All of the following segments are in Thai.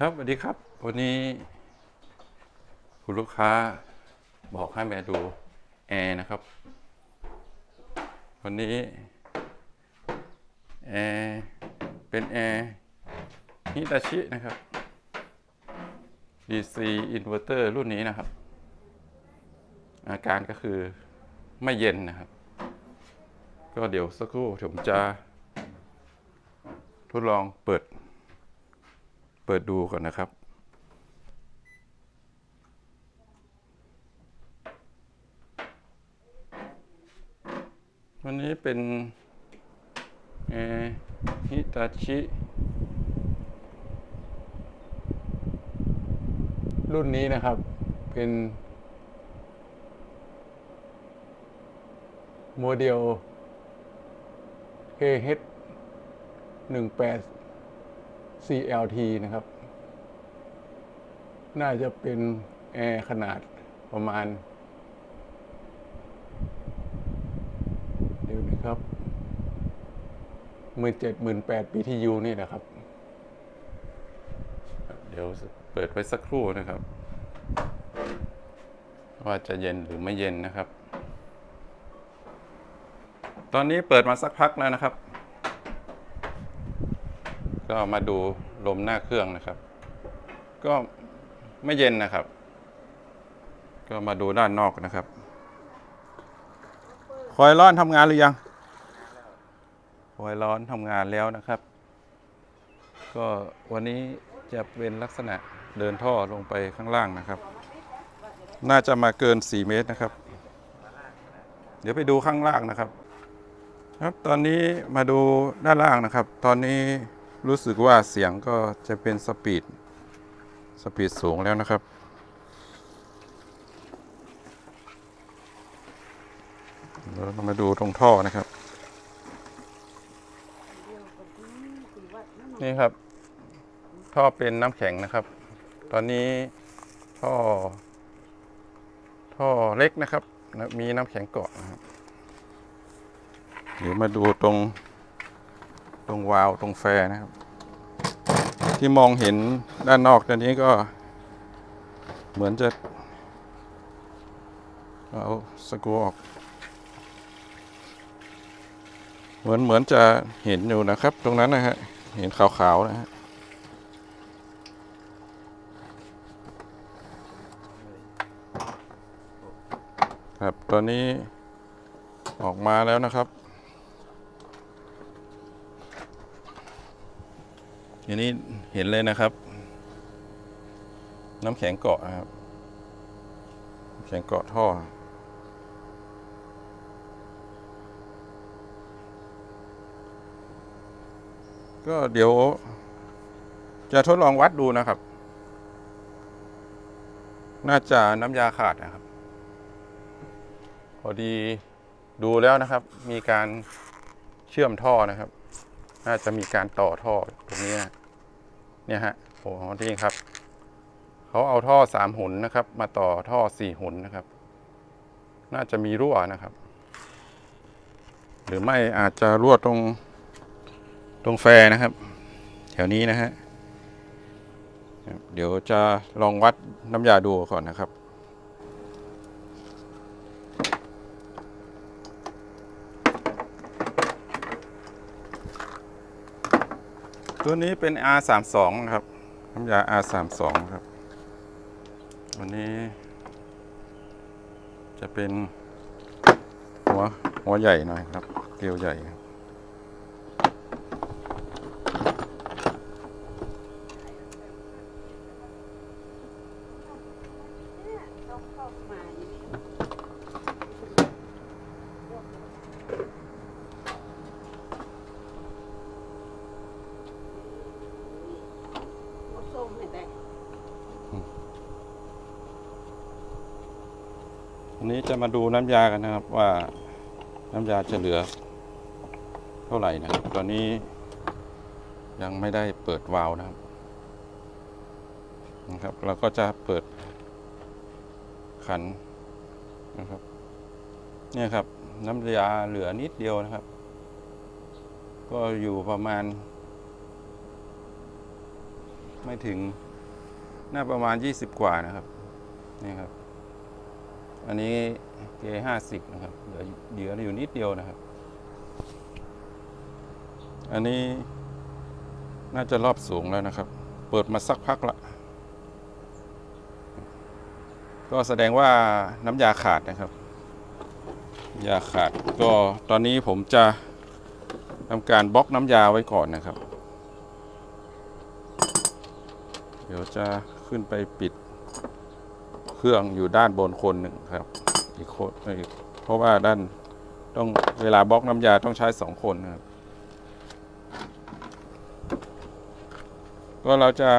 ครับสวัสดีครับ วันนี้คุณลูกค้าบอกให้มาดูแอร์นะครับ วันนี้แอร์เป็นแอร์ฮิตาชินะครับ DC inverter รุ่นนี้นะครับ อาการก็คือไม่เย็นนะครับ ก็เดี๋ยวสักครู่ผมจะทดลองเปิด เปิดดูก่อนนะครับ วันนี้เป็นแอฮิตาชิรุ่นนี้นะครับ เป็น โมเดล KH 18 CLT นะครับ น่าจะเป็นแอร์ขนาดประมาณ เดี๋ยวนะครับหมื่นเจ็ดหมื่นแปด BTU นี่นะครับ เดี๋ยวเปิดไว้สักครู่นะครับ ว่าจะเย็นหรือไม่เย็นนะครับ ตอนนี้เปิดมาสักพักแล้วนะครับ ก็มาดู ลมหน้าเครื่องนะครับ ก็ไม่เย็นนะครับ ก็มาดูด้านนอกนะครับ คอยร้อนทำงานหรือยัง คอยร้อนทำงานแล้วนะครับ ก็วันนี้จะเป็นลักษณะเดินท่อลงไปข้างล่างนะครับ น่าจะมาเกิน 4 เมตรนะครับ เดี๋ยวไปดูข้างล่างนะครับ ครับตอนนี้มาดูด้านล่างนะครับ ตอนนี้ รู้สึกว่าเสียงก็จะเป็นสปีด สปีดสูงแล้วนะครับ เรามาดูตรงท่อนะครับ นี่ครับ ท่อเป็นน้ำแข็งนะครับ ตอนนี้ท่อ ท่อเล็กนะครับ มีน้ำแข็งเกาะนะครับเดี๋ยวมาดูตรง ตรงวาล์วตรงแฟร์นะครับ ที่มองเห็นด้านนอกตอนนี้ก็ เหมือนจะเอาสกรูออก เหมือนเหมือนจะเห็นอยู่นะครับ ตรงนั้นนะฮะเห็นขาวๆนะฮะครับตอนนี้ออกมาแล้วนะครับ ทีนี้เห็นเลยนะครับ น้ำแข็งเกาะนะครับ แข็งเกาะท่อ ก็เดี๋ยว จะทดลองวัดดูนะครับ น่าจะน้ำยาขาดนะครับ พอดีดูแล้วนะครับ มีการเชื่อมท่อนะครับ น่าจะมีการต่อท่อตรงนี้นะเนี่ยฮะโอ้โหนี่ครับเขาเอาท่อสามหุนนะครับ มาต่อท่อสี่หุนนะครับ น่าจะมีรั่วนะครับ หรือไม่อาจจะรั่วตรงตรงแฟร์นะครับ แถวนี้นะฮะเดี๋ยวจะลองวัดน้ำยาดูก่อนนะครับ ตัวนี้เป็น R32 นะครับน้ำยา R32 ครับ วันนี้ จะเป็นหัวหัวใหญ่หน่อยครับ เกลียวใหญ่ครับ ส้มให้ได้ อันนี้จะ มาดูน้ำยากันนะครับว่าน้ำยาจะเหลือ เท่าไหร่นะครับ ตอนนี้ยังไม่ได้เปิดวาล์วนะครับนะครับ เราก็จะเปิดขันนะครับ เนี่ยครับ น้ำยาเหลือนิดเดียวนะครับ ก็อยู่ประมาณ ไม่ถึงน่าประมาณ 20 กว่านะครับนี่ครับ อันนี้เกห้าสิบนะครับ เหลือเหลืออยู่นิดเดียวนะครับ อันนี้น่าจะรอบสูงแล้วนะครับ เปิดมาสักพักละก็แสดงว่าน้ำยาขาดนะครับ ยาขาดก็ตอนนี้ผมจะทำการบล็อกน้ำยาไว้ก่อนนะครับ เดี๋ยวจะขึ้นไปปิด เครื่องอยู่ด้านบนคนหนึ่งครับ อีกคนเพราะว่าด้านต้องเวลาบล็อกน้ำยาต้องใช้สองคนนะครับ ก็เราจะ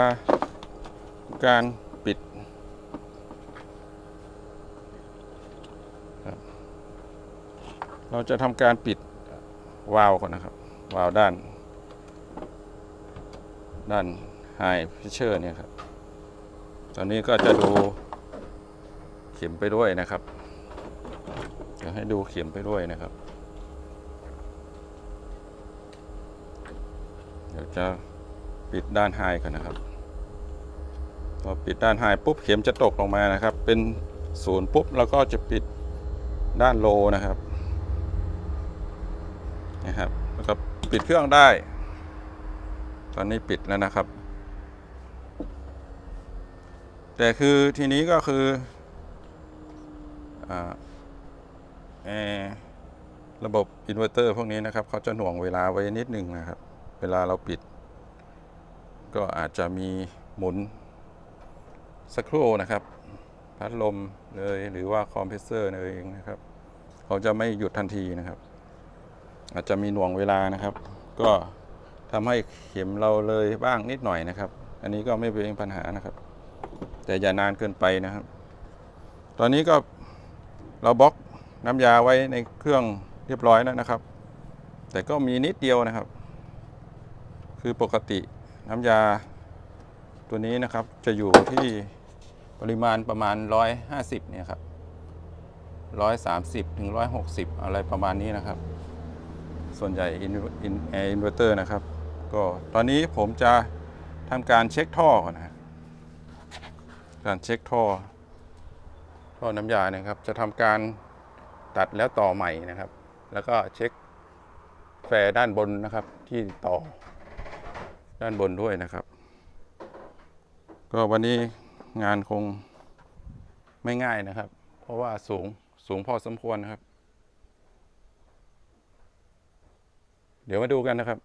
การปิดเราจะทำการปิดวาล์วก่อนนะครับ วาล์วด้าน ด้านไฮพิเชอร์เนี่ยครับ ตอนนี้ก็จะดู เข็มไปด้วยนะครับเดี๋ยวให้ดูเข็มไปด้วยนะครับ เดี๋ยวจะปิดด้านไฮก่อนนะครับพอปิดด้านไฮปุ๊บเข็มจะตกลงมานะครับ เป็นศูนย์ปุ๊บแล้วก็จะปิดด้านโลนะครับนะครับแล้วก็ปิดเครื่องได้ ตอนนี้ปิดแล้วนะครับ แต่คือทีนี้ก็คือ แอร์ระบบอินเวอร์เตอร์พวกนี้นะครับเขาจะหน่วงเวลาไว้นิดหนึ่งนะครับ เวลาเราปิด ก็อาจจะมีหมุนสักครู่นะครับ พัดลมเลยหรือว่าคอมเพรสเซอร์เองนะครับเขาจะไม่หยุดทันทีนะครับ อาจจะมีหน่วงเวลานะครับ ก็ทำให้เข็มเราเลยบ้างนิดหน่อยนะครับ อันนี้ก็ไม่เป็นปัญหานะครับ แต่อย่านานเกินไปนะครับ ตอนนี้ก็ เราบล็อกน้ำยาไว้ในเครื่องเรียบร้อยแล้วนะครับ แต่ก็มีนิดเดียวนะครับ คือปกติน้ำยาตัวนี้นะครับจะอยู่ที่ปริมาณประมาณ 150เนี่ยครับ130ถึง160 อะไรประมาณนี้นะครับ ส่วนใหญ่อินอินแอร์อินเวอร์เตอร์นะครับ ก็ตอนนี้ผมจะทำการเช็คท่อก่อนนะการเช็คท่อ ท่อน้ำยานะครับ จะทำการตัดแล้วต่อใหม่นะครับ แล้วก็เช็คแฟร์ด้านบนนะครับที่ต่อด้านบนด้วยนะครับ ก็วันนี้งานคงไม่ง่ายนะครับ เพราะว่าสูงสูงพอสมควรนะครับ เดี๋ยวมาดูกันนะครับ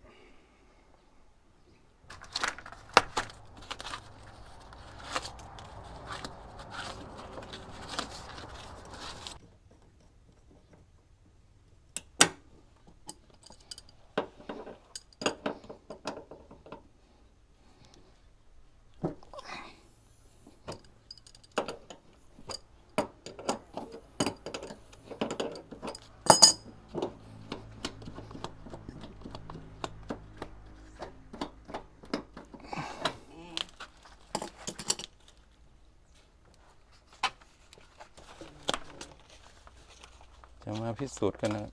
พิสูจน์กันนะครับ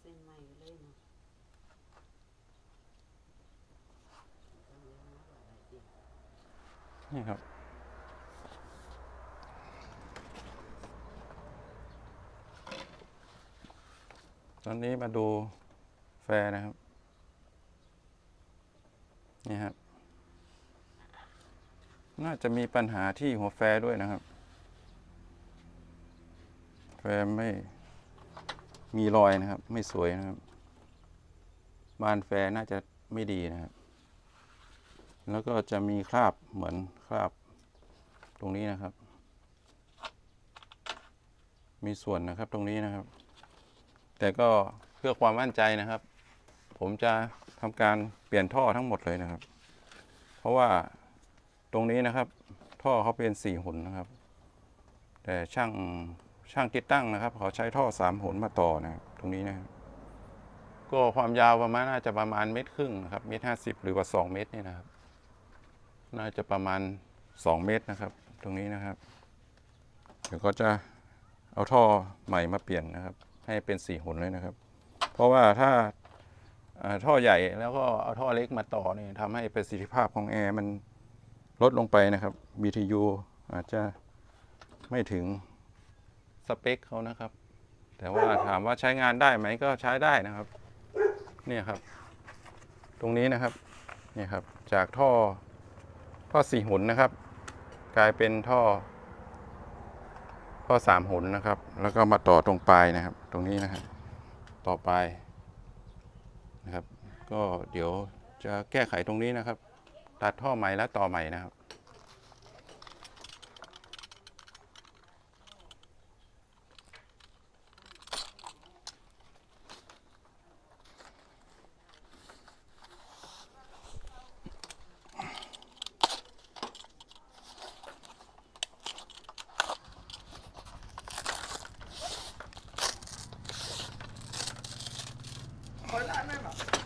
เส้นใหม่เลยเนาะ นี่ครับ ตอนนี้มาดูแฟนะครับ นี่ครับ น่าจะมีปัญหาที่หัวแฟด้วยนะครับ แฟไม่มีรอยนะครับ ไม่สวยนะครับ บานแฟน่าจะไม่ดีนะครับ แล้วก็จะมีคราบเหมือนคราบตรงนี้นะครับ มีส่วนนะครับตรงนี้นะครับ แต่ก็เพื่อความมั่นใจนะครับ ผมจะทำการเปลี่ยนท่อทั้งหมดเลยนะครับ เพราะว่าตรงนี้นะครับ ท่อเขาเป็นสี่หุ่นนะครับ แต่ช่างช่างติดตั้งนะครับเขาใช้ท่อสามหนมาต่อนะครับตรงนี้นะครับก็ความยาวประมาณน่าจะประมาณเมตรครึ่งนะครับเมตรห้าสิบหรือว่าสองเมตรนี่นะครับ น่าจะประมาณสองเมตรนะครับ ตรงนี้นะครับ เดี๋ยวก็จะเอาท่อใหม่มาเปลี่ยนนะครับ ให้เป็นสี่หนเลยนะครับ เพราะว่าถ้าอ่าท่อใหญ่แล้วก็เอาท่อเล็กมาต่อเนี่ยทำให้ประสิทธิภาพของแอร์มันลดลงไปนะครับ BTU อาจจะไม่ถึงสเปคเขานะครับ แต่ว่าถามว่าใช้งานได้ไหมก็ใช้ได้นะครับ เนี่ยครับ ตรงนี้นะครับ เนี่ยครับ จากท่อ ท่อสี่หุนนะครับ กลายเป็นท่อ ท่อสามหุนนะครับ แล้วก็มาต่อตรงปลายนะครับ ตรงนี้นะครับต่อไปนะครับ ก็เดี๋ยวจะแก้ไขตรงนี้นะครับ ตัดท่อใหม่และต่อใหม่นะครับ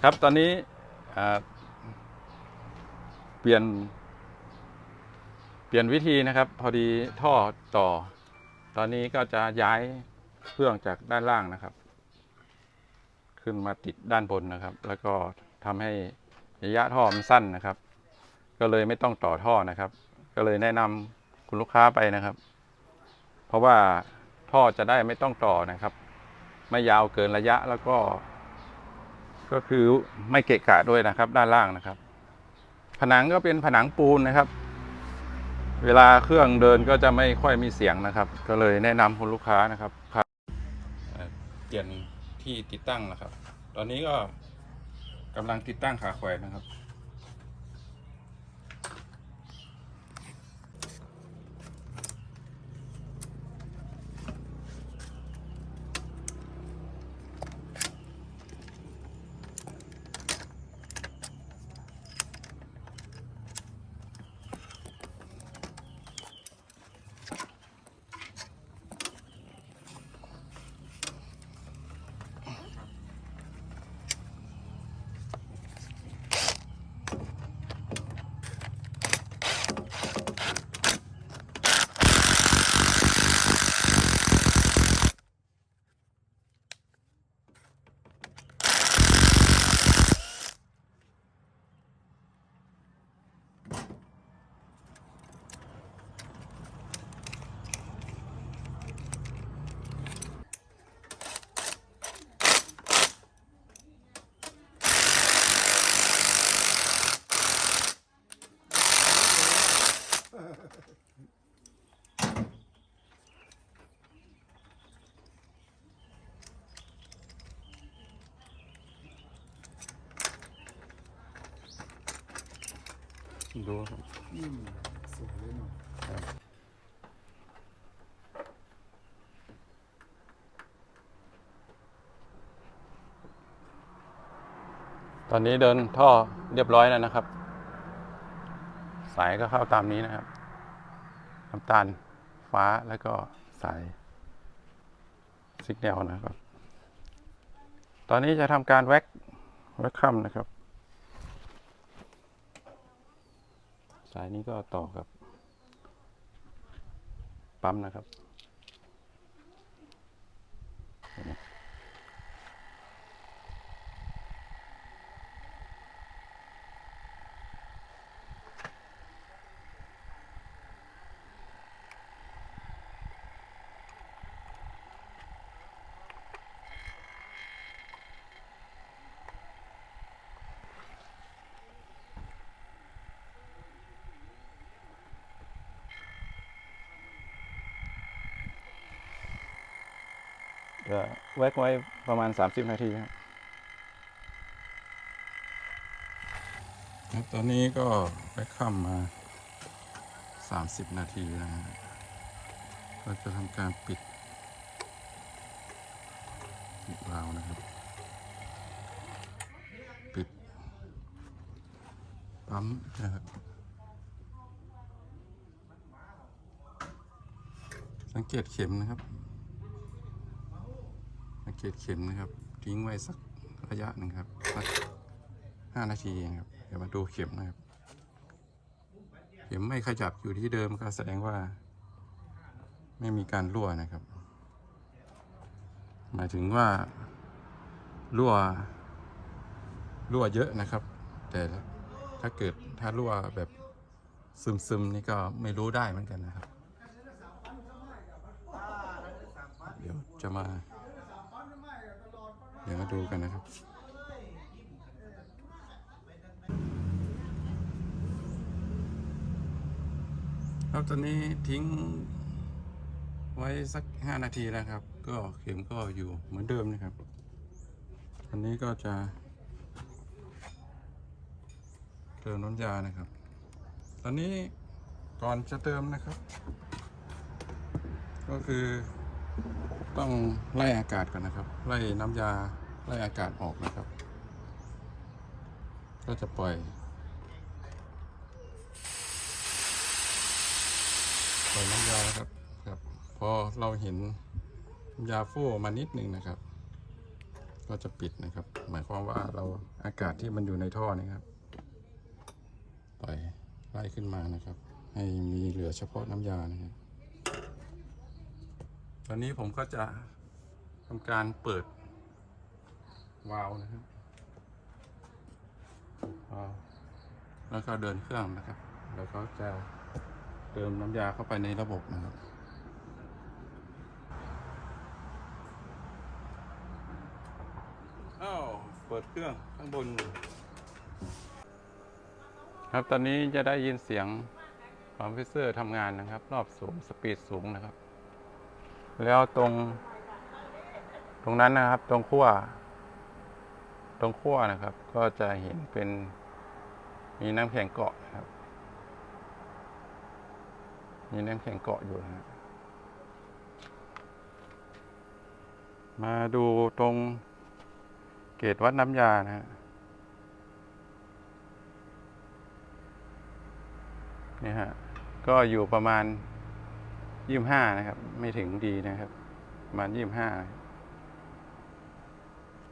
ครับตอนนี้เปลี่ยน เปลี่ยนวิธีนะครับ พอดีท่อต่อ ตอนนี้ก็จะย้ายเครื่องจากด้านล่างนะครับ ขึ้นมาติดด้านบนนะครับ แล้วก็ทำให้ระยะท่อมันสั้นนะครับ ก็เลยไม่ต้องต่อท่อนะครับ ก็เลยแนะนำคุณลูกค้าไปนะครับ เพราะว่าท่อจะได้ไม่ต้องต่อนะครับ ไม่ยาวเกินระยะแล้วก็ ก็คือไม่เกะกะด้วยนะครับ ด้านล่างนะครับ ผนังก็เป็นผนังปูนนะครับ เวลาเครื่องเดินก็จะไม่ค่อยมีเสียงนะครับ ก็เลยแนะนำคุณลูกค้านะครับครับเอ่อเปลี่ยนที่ติดตั้งนะครับ ตอนนี้ก็กำลังติดตั้งขาแขวนนะครับ ดูครับอืมสวยเลยเนาะตอนนี้เดินท่อเรียบร้อยแล้วนะครับ สายก็เข้าตามนี้นะครับน้ำตาลฟ้าแล้วก็สายสิกแนลนะครับ ตอนนี้จะทำการแว็กแว็กคัมนะครับ สายนี้ก็ต่อกับปั๊มนะครับ จะ แวกไว้ประมาณ 30 นาทีครับครับตอนนี้ก็แวกค่ำมา 30 นาทีนะฮะก็จะทำการปิดปิดวาล์วนะครับ ปิดปั๊มนะครับสังเกตเข็มนะครับ เกตเข็มนะครับ ทิ้งไว้สักระยะหนึ่งครับสักห้านาทีเองครับเดี๋ยวมาดูเข็มนะครับ เข็มไม่ขยับอยู่ที่เดิมก็แสดงว่า ไม่มีการรั่วนะครับ หมายถึงว่ารั่วรั่วเยอะนะครับ แต่ถ้าเกิดถ้ารั่วแบบซึมๆนี่ก็ไม่รู้ได้เหมือนกันนะครับ เดี๋ยวจะมา เดี๋ยวมาดูกันนะครับ ครับตอนนี้ทิ้งไว้สักห้านาทีแล้วครับ ก็เข็มก็อยู่เหมือนเดิมนะครับ อันนี้ก็จะเติมน้ำยานะครับ ตอนนี้ก่อนจะเติมนะครับ ก็คือ ต้องไล่อากาศก่อนนะครับ ไล่น้ำยาไล่อากาศออกนะครับ ก็จะปล่อยปล่อยน้ำยาครับครับ พอเราเห็นน้ำยาฟู่มานิดนึงนะครับ ก็จะปิดนะครับ หมายความว่าเราอากาศที่มันอยู่ในท่อนี่ครับปล่อยไล่ขึ้นมานะครับ ให้มีเหลือเฉพาะน้ำยานะครับ อนนี้ผมก็จะทำการเปิด วาล์วนะครับแล้วก็เดินเครื่องนะครับ แล้วก็จะเติมน้ำยาเข้าไปในระบบนะครับอ้าวเปิดเครื่องข้างบน ครับตอนนี้จะได้ยินเสียงคอมพิวเซอร์ทำงานนะครับ รอบสูงสปีดสูงนะครับ แล้วตรง ตรงนั้นนะครับ ตรงขั้วตรงขั้วนะครับ ก็จะเห็นเป็นมีน้ำแข็งเกาะนะครับ มีน้ำแข็งเกาะอยู่นะมาดูตรงเกจวัดน้ำยานะฮะนี่ฮะ ก็อยู่ประมาณ ยี่ห้านะครับ ไม่ถึงดีนะครับประมาณยี่ห้า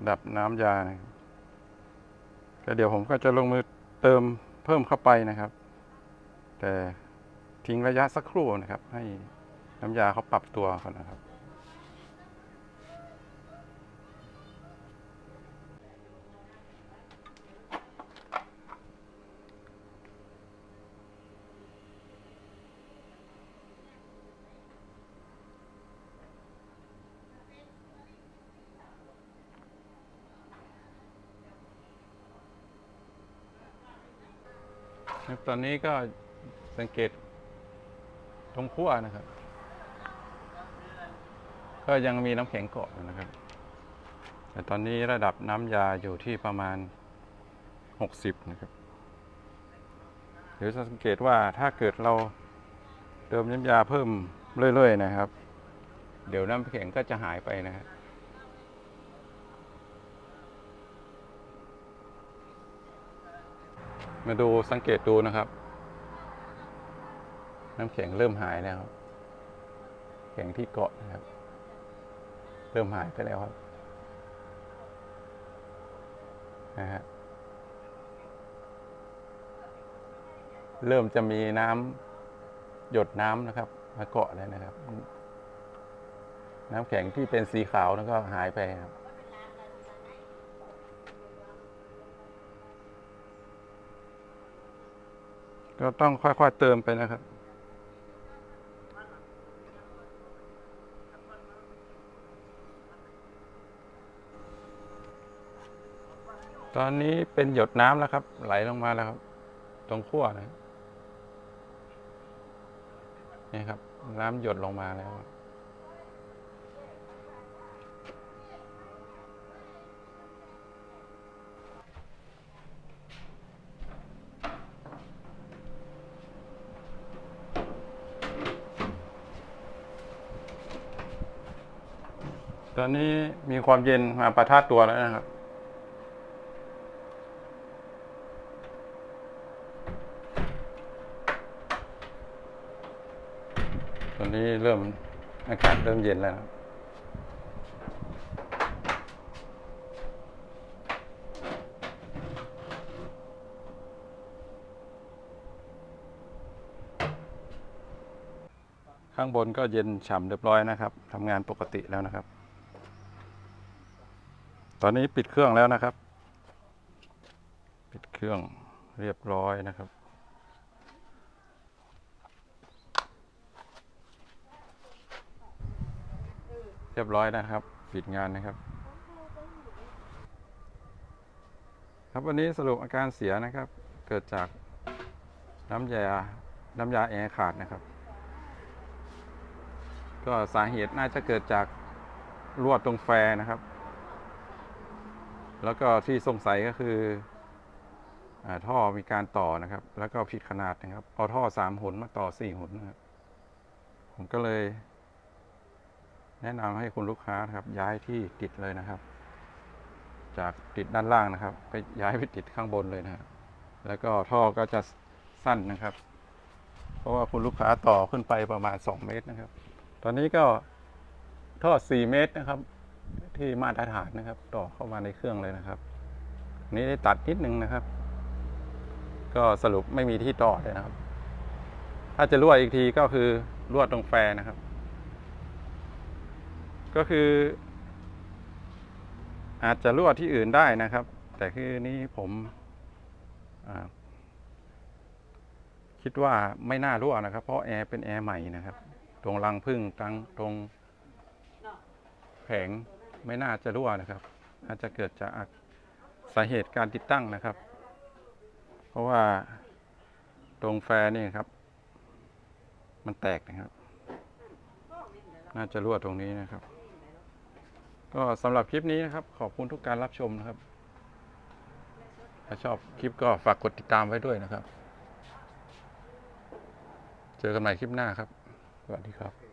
ดับน้ำยานะครับก็เดี๋ยวผมก็จะลงมือเติมเพิ่มเข้าไปนะครับ แต่ทิ้งระยะสักครู่นะครับ ให้น้ำยาเขาปรับตัวก่อนนะครับ ครับตอนนี้ก็สังเกตตรงขั้วนะครับ ก็ยังมีน้ำแข็งเกาะอยู่นะครับ แต่ตอนนี้ระดับน้ำยาอยู่ที่ประมาณ 60 นะครับเดี๋ยวสังเกตว่าถ้าเกิดเราเติมน้ำยาเพิ่มเรื่อย ๆ นะครับ เดี๋ยวน้ำแข็งก็จะหายไปนะครับ มาดูสังเกตดูนะครับ น้ำแข็งเริ่มหายแล้วครับแข็งที่เกาะนะครับ เริ่มหายไปแล้วครับนะฮะเริ่มจะมีน้ำหยดน้ำนะครับมาเกาะแล้วนะครับ น้ำแข็งที่เป็นสีขาวแล้วก็หายไปครับ ก็ต้องค่อยๆเติมไปนะครับ ตอนนี้เป็นหยดน้ำแล้วครับ ไหลลงมาแล้วครับ ตรงขั้วนะนี่ครับ น้ำหยดลงมาแล้ว ตอนนี้มีความเย็นมาประทาตัวแล้วนะครับ ตอนนี้เริ่มอากาศเริ่มเย็นแล้วนะข้างบนก็เย็นฉ่ำเรียบร้อยนะครับทำงานปกติแล้วนะครับ ตอนนี้ปิดเครื่องแล้วนะครับ ปิดเครื่องเรียบร้อยนะครับ เรียบร้อยนะครับ ปิดงานนะครับ ครับวันนี้สรุปอาการเสียนะครับ เกิดจากน้ำยา น้ำยาแอร์ขาดนะครับ ก็สาเหตุน่าจะเกิดจากรั่วตรงแฟร์นะครับ แล้วก็ที่สงสัยก็คืออท่อมีการต่อนะครับ แล้วก็ผิดขนาดนะครับ เอาท่อสามหุนมาต่อสี่หุนนะครับผมก็เลย แนะนำให้คุณลูกค้าครับ ย้ายที่ติดเลยนะครับ จากติดด้านล่างนะครับ ไปย้ายไปติดข้างบนเลยนะครับแล้วก็ท่อก็จะสั้นนะครับ เพราะว่าคุณลูกค้าต่อขึ้นไปประมาณ 2 เมตรนะครับ ตอนนี้ก็ท่อ 4 เมตรนะครับ ที่มาตรฐานนะครับ ต่อเข้ามาในเครื่องเลยนะครับนนี้ได้ตัดนิดนึงนะครับ ก็สรุปไม่มีที่ต่อเลยนะครับ ถ้าจะรั่วอีกทีก็คือรั่วตรงแฟนะครับ ก็คือ อาจจะรั่วที่อื่นได้นะครับ แต่คือนี้ผมคิดว่าไม่น่ารั่วนะครับ เพราะแอร์เป็นแอร์ใหม่นะครับ ตรงรังพึ่งตังตรงแผง ไม่น่าจะรั่วนะครับ อาจจะเกิดจากสาเหตุการติดตั้งนะครับ เพราะว่าตรงแฟร์นี่ครับ มันแตกนะครับ น่าจะรั่วตรงนี้นะครับ ก็สำหรับคลิปนี้นะครับ ขอบคุณทุกการรับชมนะครับ ถ้าชอบคลิปก็ฝากกดติดตามไว้ด้วยนะครับ เจอกันใหม่คลิปหน้าครับ สวัสดีครับ